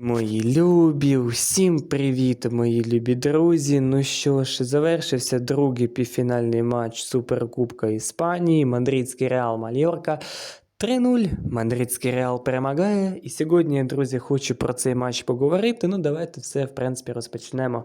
Мої любі, усім привіт, мої любі друзі. Ну що ж, завершився другий півфінальний матч Суперкубка Іспанії. Мадридський Реал Мальорка. 3-0. Мадридський Реал перемагає. І сьогодні, друзі, хочу про цей матч поговорити. Ну, давайте все, в принципі, розпочнемо.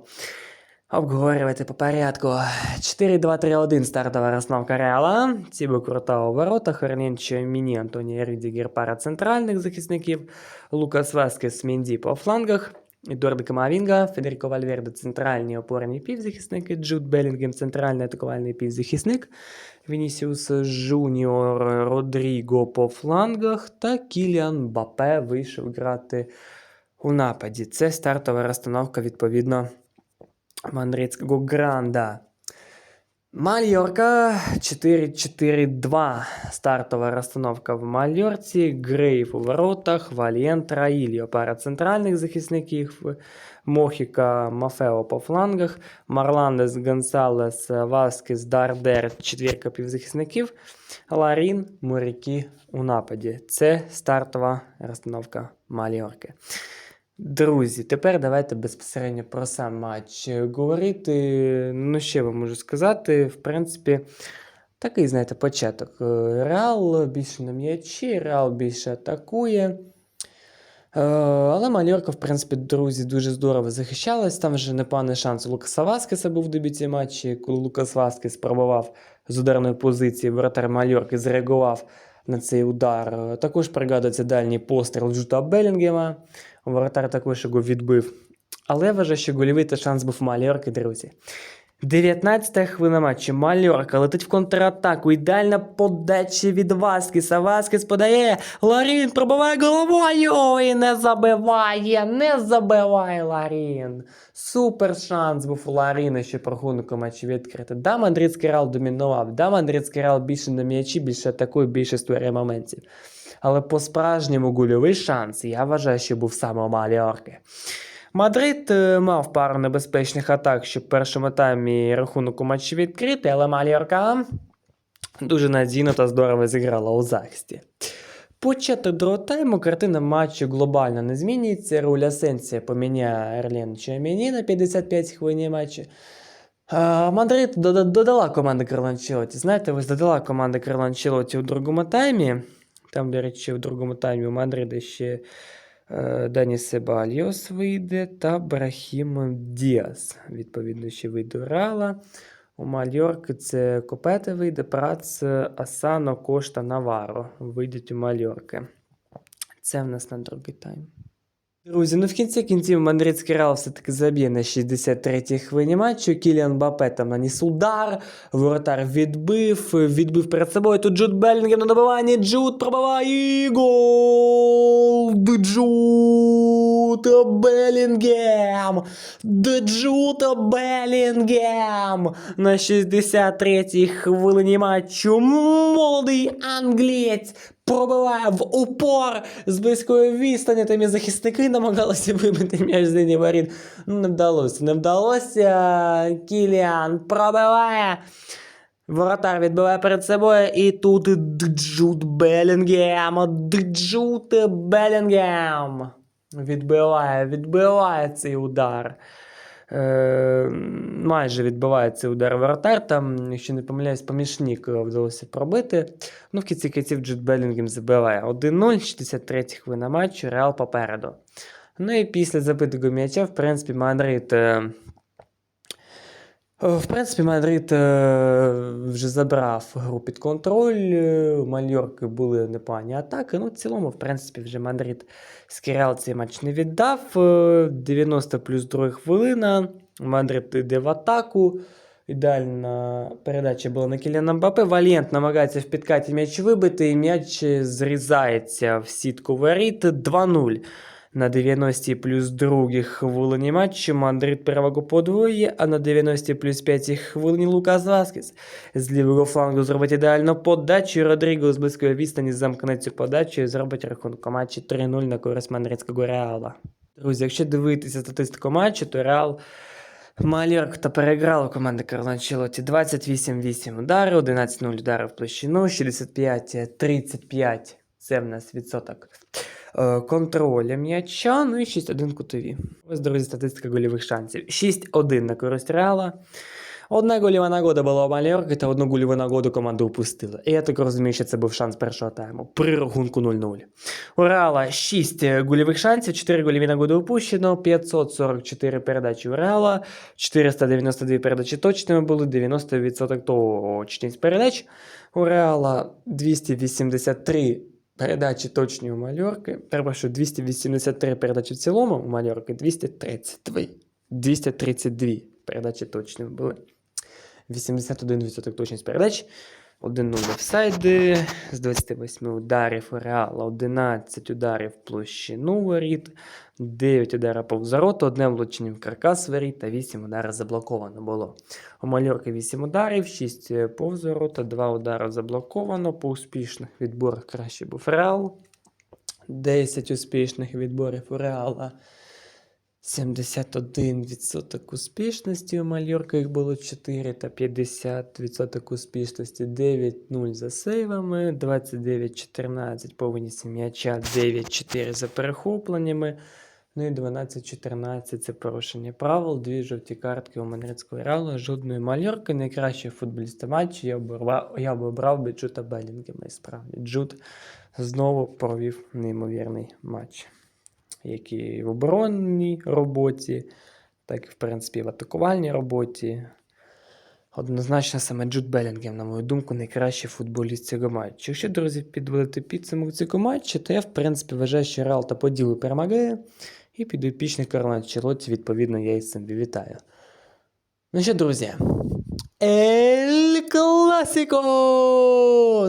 Обговорювати по порядку. 4-2-3-1 стартова розстановка Реала. Цібо Крута у воротах, Хорненчо Міні, Антоній Рюдігер пара центральних захисників, Лукас Васкес Мінді по флангах, Едуардо Камавінга, Федеріко Вальверде центральні опорні півзахисники, Джуд Белінгем центральний атакувальний півзахисник, Вінісіус Жуніор Родріго по флангах та Кіліан Бапе вийшов грати у нападі. Це стартова розстановка відповідно Мандрицького гранда. Мальорка 4-4-2. Стартова розстановка в Мальорці. Грейв у воротах, Валієнт, Раїльо пара центральних захисників, Мохіка, Мафео по флангах, Марландес, Гонсалес, Васкес, Дардер, четвірка півзахисників, Ларін, Моряки у нападі. Це стартова розстановка Мальорки. Друзі, тепер давайте безпосередньо про сам матч говорити. Ну, що вам можу сказати, в принципі, такий, знаєте, початок. Е, Реал більше на м'ячі, Реал більше атакує. Е, Але Мальорка, в принципі, друзі, дуже здорово захищалась. Там вже непоганий шанс у Лукаса Васкеса був в дебюті матчі, коли Лукас Васкес пробував з ударної позиції, воротар Мальорки зреагував на цей удар. Також пригадується дальній постріл Джута Белінгема. Воротар також його відбив. Але я вважаю, що гольовий та шанс був Мальорки, друзі. 19 хвилина матчу. Мальорка летить в контратаку. Ідеальна подача від Васкіса. Васкіс подає. Ларін пробиває головою і не забиває. Не забиває Ларін. Супер шанс був у Ларіна, щоб рахунок матчі відкрити. Да, Мадридський Реал домінував. Да, Мадридський Реал більше на м'ячі, більше атакує, більше створює моментів. Але по-справжньому гольовий шанс, я вважаю, що був саме у Мальорки. Мадрид е, мав пару небезпечних атак, щоб в першому таймі рахунок у матчі відкрити, але Мальорка дуже надійно та здорово зіграла у захисті. Початок другого тайму картина матчу глобально не змінюється. Руль Асенсія поміняє Ерлен Чаміні на 55 хвилині матчу. А, Мадрид додала команда Карло Знаєте, ось додала команда Карло Анчелоті у другому таймі. Там, до речі, в другому таймі у Мадрида ще е, Дані Себальйос вийде та Брахім Діас. Відповідно, ще вийде Реала. У Мальорки це Копете вийде, Прац, Асано, Кошта, Наваро вийдуть у Мальорки. Це в нас на другий тайм. Друзі, ну в кінці кінців Мадридський Реал все-таки заб'є на 63-й хвилині матчу. Кіліан Бапе там наніс удар, воротар відбив, відбив перед собою. Тут Джуд Белінгем на добиванні. Джуд пробиває і гол! Джуд Белінгем! Джуд Белінгем! На 63-й хвилині матчу молодий англієць пробиває в упор з близької відстані. Там і захисники намагалися вибити м'яч з лінії воріт. Ну, не вдалося, не вдалося. Кіліан пробиває. Воротар відбиває перед собою, і тут Джуд Белінгем. Джуд Белінгем. Відбиває, відбиває цей удар. Е, майже відбувається удар воротар. Там, якщо не помиляюсь, помічник вдалося пробити. Ну, в кінці кінців Джуд Белінгем забиває 1-0, 63 хвилина матчу, Реал попереду. Ну і після забитого м'яча, в принципі, Мадрид. е, в принципі, Мадрид е, вже забрав гру під контроль. е, Мальорки були непогані атаки. Ну, в цілому, в принципі, вже Мадрид Скірял цей матч не віддав. Е, 90 плюс 2 хвилина. Мадрид йде в атаку. Ідеальна передача була на Кіліана Мбапе. Валієнт намагається в підкаті м'яч вибити, і м'яч зрізається в сітку воріт 2-0. На 90 плюс 2 хвилині матчу Мадрид перевагу подвоює, а на 90 плюс 5 хвилині Лукас Васкес з лівого флангу зробить ідеальну подачу. Родріго з близької відстані замкне цю подачу і зробить рахунок у матчі 3-0 на користь Мадридського Реала. Друзі, якщо дивитися статистику матчу, то Реал Мальорка та переграла команда Карло Анчелоті 28-8 ударів, 11-0 ударів в площину, 65-35 це в нас відсоток контроля м'яча, ну і 6-1 кутові. Ось, друзі, статистика гольових шансів. 6-1 на користь Реала. Одна гольова нагода була у Мальорки, та одну гольову нагоду команда упустила. І я так розумію, що це був шанс першого тайму. При рахунку 0-0. У Реала 6 гольових шансів, 4 гольові нагоди упущено, 544 передачі у Реала, 492 передачі точними були, 90% точність передач. У Реала 283 передачі точні у Мальорки. Треба, що 283 передачі в цілому у Мальорки, 232. 232 передачі точні були. 81% точність передач. 1-0 офсайди. З 28 ударів Реала 11 ударів площину воріт, 9 ударів повз ворота, одне влучення в каркас воріт та 8 ударів заблоковано було. У Мальорки 8 ударів, 6 повз ворота, 2 удари заблоковано. По успішних відборах краще був Реал. 10 успішних відборів у Реала. 71% успішності у Мальорка їх було 4 та 50% успішності 9-0 за сейвами, 29-14 по винісі м'яча, 9-4 за перехопленнями, ну і 12-14 це порушення правил, дві жовті картки у Мадридського Реалу, жодної Мальорки, найкращий футболіста матчу, я б я б обрав би Джута Белінгема, і справді. Джут знову провів неймовірний матч як і в оборонній роботі, так і, в принципі, в атакувальній роботі. Однозначно, саме Джуд Белінгем, на мою думку, найкращий футболіст цього матчу. Якщо, друзі, підводити підсумок цього матчу, то я, в принципі, вважаю, що Реал та поділу перемагає. І підопічний Карло Анчелотті, відповідно, я із цим вітаю. Ну що, друзі, Ель Класіко!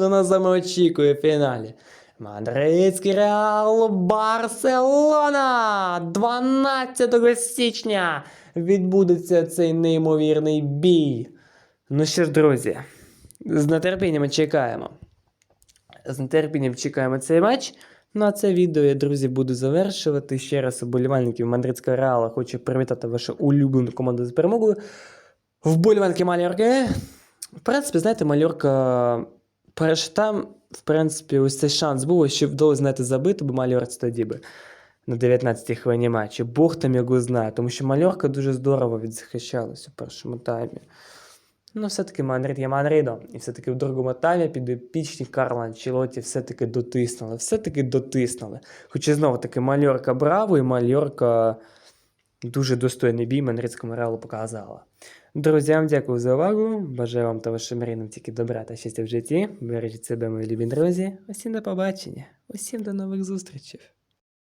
На нас саме очікує в фіналі. Мадридський Реал Барселона! 12 січня відбудеться цей неймовірний бій. Ну що ж, друзі, з нетерпінням чекаємо. З нетерпінням чекаємо цей матч. Ну а це відео я, друзі, буду завершувати. Ще раз уболівальників Мадридського Реала хочу привітати вашу улюблену команду з перемогою. Вболівальники Мальорки. В принципі, знаєте, Мальорка. Перш там, в принципі, ось цей шанс був, що вдалося знаєте, забити, бо Мальорці тоді би на 19-й хвилині матчу. Бог там його знає, тому що Мальорка дуже здорово відзахищалася у першому таймі. Ну, все-таки Мадрид є Мадридом. І все-таки в другому таймі підопічні Карла Анчелоті все-таки дотиснули. Все-таки дотиснули. Хоча знову таки Мальорка браво, і Мальорка дуже достойний бій Мадридському реалу показала. Друзі, вам дякую за увагу. Бажаю вам та вашим мрійним тільки добра та щастя в житті. Бережіть себе, мої любі друзі. Усім до побачення. Усім до нових зустрічей.